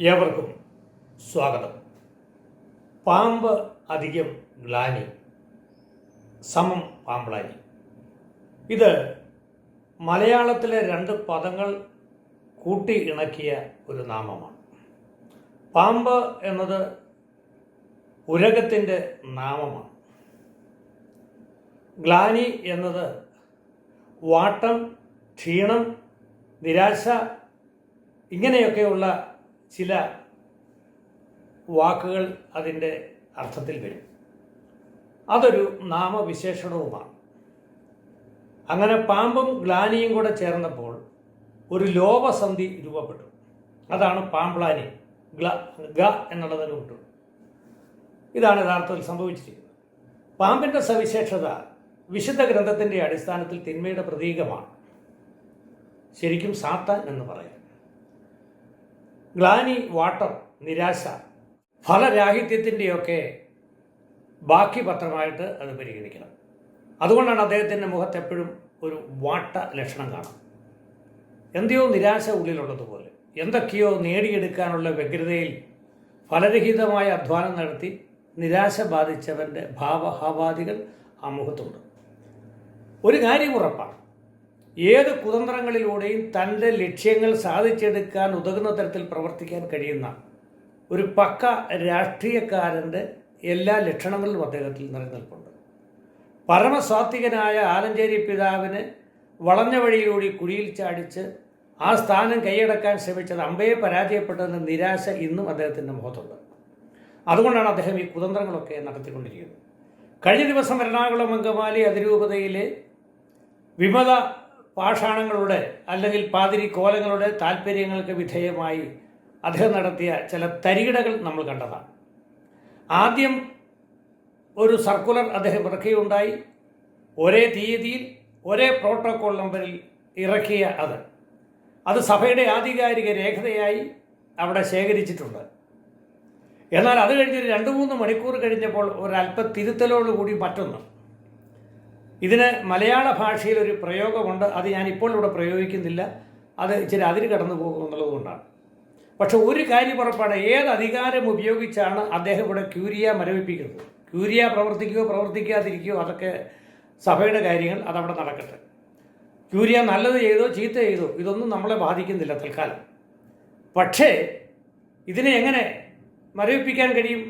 ഏവർക്കും സ്വാഗതം. പാമ്പ് അധികം ഗ്ലാനി സമം പാമ്പ്ളാനി ഇത് മലയാളത്തിലെ രണ്ട് പദങ്ങൾ കൂട്ടി ഇണക്കിയ ഒരു നാമമാണ്. പാമ്പ് എന്നത് ഉരകത്തിന്റെ നാമമാണ്. ഗ്ലാനി എന്നത് വാട്ടം ക്ഷീണം നിരാശ ഇങ്ങനെയൊക്കെയുള്ള ചില വാക്കുകൾ അതിന്റെ അർത്ഥത്തിൽ വരും. അതൊരു നാമവിശേഷണവുമാണ്. അങ്ങനെ പാമ്പും ഗ്ലാനിയും കൂടെ ചേർന്നപ്പോൾ ഒരു ലോപസന്ധി രൂപപ്പെട്ടു. അതാണ് പാമ്പ്ലാനി ഗ്ല ഗ എന്നുള്ളതിന് വിട്ടു ഇതാണ് യഥാർത്ഥത്തിൽ സംഭവിച്ചിരിക്കുന്നത്. പാമ്പിന്റെ സവിശേഷത വിശുദ്ധ ഗ്രന്ഥത്തിന്റെ അടിസ്ഥാനത്തിൽ തിന്മയുടെ പ്രതീകമാണ്. ശരിക്കും സാത്താൻ എന്ന് പറയാം. ഗ്ലാനി വാട്ടർ നിരാശ. ഫലരാഹിത്യത്തിന്റെയൊക്കെ ബാക്കി പത്രമായിട്ട് അത് പരിഗണിക്കണം. അതുകൊണ്ടാണ് അദ്ദേഹത്തിന്റെ മുഖത്ത് എപ്പോഴും ഒരു വാട്ട ലക്ഷണം കാണാം. എന്തെയോ നിരാശ ഉള്ളിലുള്ളതുപോലെ എന്തൊക്കെയോ നേടിയെടുക്കാനുള്ള വ്യഗ്രതയിൽ ഫലരഹിതമായ അധ്വാനം നടത്തി നിരാശ ബാധിച്ചവന്റെ ഭാവഹാവാദികൾ ആ മുഖത്തുണ്ട്. ഒരു കാര്യം ഉറപ്പാണ്. ഏത് കുതന്ത്രങ്ങളിലൂടെയും തന്റെ ലക്ഷ്യങ്ങൾ സാധിച്ചെടുക്കാൻ ഉതകുന്ന തരത്തിൽ പ്രവർത്തിക്കാൻ കഴിയുന്ന ഒരു പക്ക രാഷ്ട്രീയക്കാരന്റെ എല്ലാ ലക്ഷണങ്ങളിലും അദ്ദേഹത്തിൽ നിലനിൽപ്പുണ്ട്. പരമസാത്വികനായ ആലഞ്ചേരി പിതാവിന് വളഞ്ഞ വഴിയിലൂടെ കുഴിയിൽ ചാടിച്ച് ആ സ്ഥാനം കൈയടക്കാൻ ശ്രമിച്ചത് അമ്പയെ പരാജയപ്പെട്ടതിന്റെ നിരാശ ഇന്നും അദ്ദേഹത്തിന്റെ മുഖത്തുണ്ട്. അതുകൊണ്ടാണ് അദ്ദേഹം ഈ കുതന്ത്രങ്ങളൊക്കെ നടത്തിക്കൊണ്ടിരിക്കുന്നത്. കഴിഞ്ഞ ദിവസം എറണാകുളം അങ്കമാലി അതിരൂപതയിലെ വിമത പാഷാണങ്ങളുടെ അല്ലെങ്കിൽ പാതിരി കോലങ്ങളുടെ താല്പര്യങ്ങൾക്ക് വിധേയമായി അദ്ദേഹം നടത്തിയ ചില തരികിടകൾ നമ്മൾ കണ്ടതാണ്. ആദ്യം ഒരു സർക്കുലർ അദ്ദേഹം ഇറക്കുകയുണ്ടായി ഒരേ തീയതിയിൽ ഒരേ പ്രോട്ടോകോൾ നമ്പറിൽ ഇറക്കിയ അത്. അത് സഭയുടെ ആധികാരിക രേഖതയായി അവിടെ ശേഖരിച്ചിട്ടുണ്ട്. എന്നാൽ അത് കഴിഞ്ഞൊരു രണ്ട് മൂന്ന് മണിക്കൂർ കഴിഞ്ഞപ്പോൾ ഒരല്പ തിരുത്തലോടുകൂടി മറ്റൊന്ന്. ഇതിന് മലയാള ഭാഷയിൽ ഒരു പ്രയോഗമുണ്ട്. അത് ഞാൻ ഇപ്പോൾ ഇവിടെ പ്രയോഗിക്കുന്നില്ല. അത് ഇച്ചിരി അതിര് കടന്നു പോകും എന്നുള്ളതുകൊണ്ടാണ് പക്ഷെ ഒരു കാര്യം ഉറപ്പാണ്. ഏത് അധികാരം ഉപയോഗിച്ചാണ് അദ്ദേഹം ഇവിടെ ക്യൂരിയ മരവിപ്പിക്കുന്നത്? ക്യൂരിയ പ്രവർത്തിക്കുകയോ പ്രവർത്തിക്കാതിരിക്കുകയോ അതൊക്കെ സഭയുടെ കാര്യങ്ങൾ അതവിടെ നടക്കട്ടെ. ക്യൂരിയ നല്ലത് ചെയ്തോ ചീത്ത ചെയ്തോ ഇതൊന്നും നമ്മളെ ബാധിക്കുന്നില്ല തൽക്കാലം. പക്ഷേ ഇതിനെ എങ്ങനെ മരവിപ്പിക്കാൻ കഴിയും?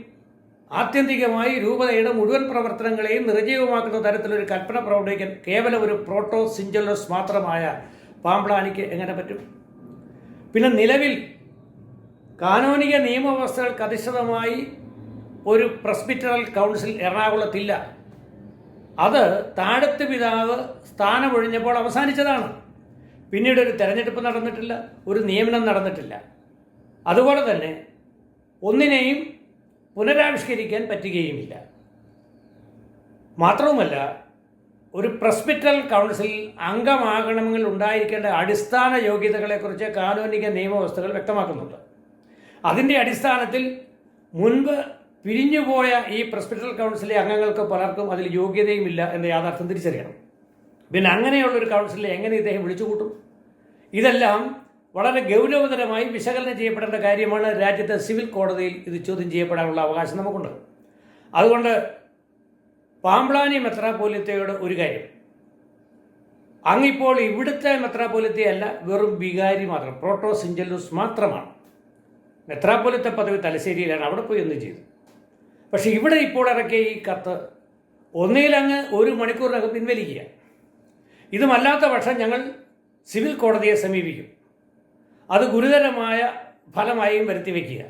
ആത്യന്തികമായി രൂപതയുടെ മുഴുവൻ പ്രവർത്തനങ്ങളെയും നിർജീവമാക്കുന്ന തരത്തിലൊരു കൽപ്പന പ്രവർത്തിക്കാൻ കേവലം ഒരു പ്രോട്ടോ സിഞ്ചലസ് മാത്രമായ പാമ്പ്ലാനിക്ക് എങ്ങനെ പറ്റും? പിന്നെ നിലവിൽ കാനോനിക നിയമവ്യവസ്ഥകൾക്ക് അധിഷ്ഠിതമായി ഒരു പ്രസ്ബിറ്ററൽ കൗൺസിൽ എറണാകുളത്തില്ല. അത് താഴത്ത് പിതാവ് സ്ഥാനമൊഴിഞ്ഞപ്പോൾ അവസാനിച്ചതാണ്. പിന്നീട് ഒരു തെരഞ്ഞെടുപ്പ് നടന്നിട്ടില്ല ഒരു നിയമനം നടന്നിട്ടില്ല. അതുപോലെ തന്നെ ഒന്നിനെയും പുനരാവിഷ്കരിക്കാൻ പറ്റുകയുമില്ല. മാത്രവുമല്ല ഒരു പ്രസ്പിറ്റൽ കൗൺസിൽ അംഗമാകണമെങ്കിൽ ഉണ്ടായിരിക്കേണ്ട അടിസ്ഥാന യോഗ്യതകളെക്കുറിച്ച് കാനോനിക നിയമവ്യവസ്ഥകൾ വ്യക്തമാക്കുന്നുണ്ട്. അതിന്റെ അടിസ്ഥാനത്തിൽ മുൻപ് പിരിഞ്ഞുപോയ ഈ പ്രസ്പിറ്റൽ കൗൺസിലെ അംഗങ്ങൾക്ക് പലർക്കും അതിൽ യോഗ്യതയുമില്ല എന്ന യാഥാർത്ഥ്യം തിരിച്ചറിയണം. പിന്നെ അങ്ങനെയുള്ള ഒരു കൗൺസിലെ എങ്ങനെ ഇദ്ദേഹം വിളിച്ചുകൂട്ടും? ഇതെല്ലാം വളരെ ഗൗരവതരമായി വിശകലനം ചെയ്യപ്പെടേണ്ട കാര്യമാണ് രാജ്യത്തെ സിവിൽ കോടതിയിൽ ഇത് ചോദ്യം ചെയ്യപ്പെടാനുള്ള അവകാശം നമുക്കുണ്ട്. അതുകൊണ്ട് പാമ്പ്ളാനി മെത്രാപോലിത്തയോട് ഒരു കാര്യം. അങ്ങിപ്പോൾ ഇവിടുത്തെ മെത്രാപോലിത്തയല്ല വെറും വികാരി മാത്രം പ്രോട്ടോ സിഞ്ചലൂസ് മാത്രമാണ്. മെത്രാപോലിത്ത പദവി തലശ്ശേരിയിലാണ് അവിടെ പോയി ഒന്നും ചെയ്തു. പക്ഷേ ഇവിടെ ഇപ്പോൾ ഇറക്കിയ ഈ കത്ത് ഒന്നിലങ്ങ് ഒരു മണിക്കൂറിനകം പിൻവലിക്കുക. ഇതുമല്ലാത്ത പക്ഷം ഞങ്ങൾ സിവിൽ കോടതിയെ സമീപിക്കും. അത് ഗുരുതരമായ ഫലമായും വരുത്തി വയ്ക്കുക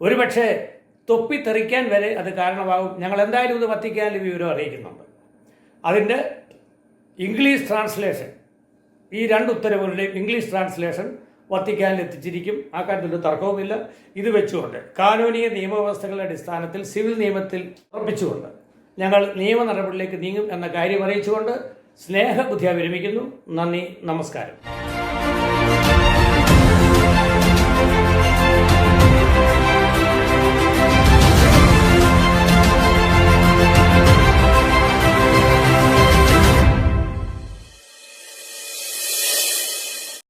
ഒരുപക്ഷെ തൊപ്പി തെറിക്കാൻ വരെ അത് കാരണമാകും. ഞങ്ങൾ എന്തായാലും ഇത് വത്തിക്കാനിൽ വിവരം അറിയിക്കുന്നുണ്ട്. അതിന്റെ ഇംഗ്ലീഷ് ട്രാൻസ്ലേഷൻ ഈ രണ്ട് ഉത്തരവുകളുടെയും ഇംഗ്ലീഷ് ട്രാൻസ്ലേഷൻ വത്തിക്കാനിൽ എത്തിച്ചിരിക്കും. ആ കാര്യത്തിൽ തർക്കവുമില്ല. ഇത് വെച്ചുകൊണ്ട് കാനൂനിക നിയമവ്യവസ്ഥകളുടെ അടിസ്ഥാനത്തിൽ സിവിൽ നിയമത്തിൽ ഉറപ്പിച്ചുകൊണ്ട് ഞങ്ങൾ നിയമ നടപടിയിലേക്ക് നീങ്ങും എന്ന കാര്യം അറിയിച്ചുകൊണ്ട് സ്നേഹബുദ്ധിയ വിരമിക്കുന്നു നന്ദി നമസ്കാരം.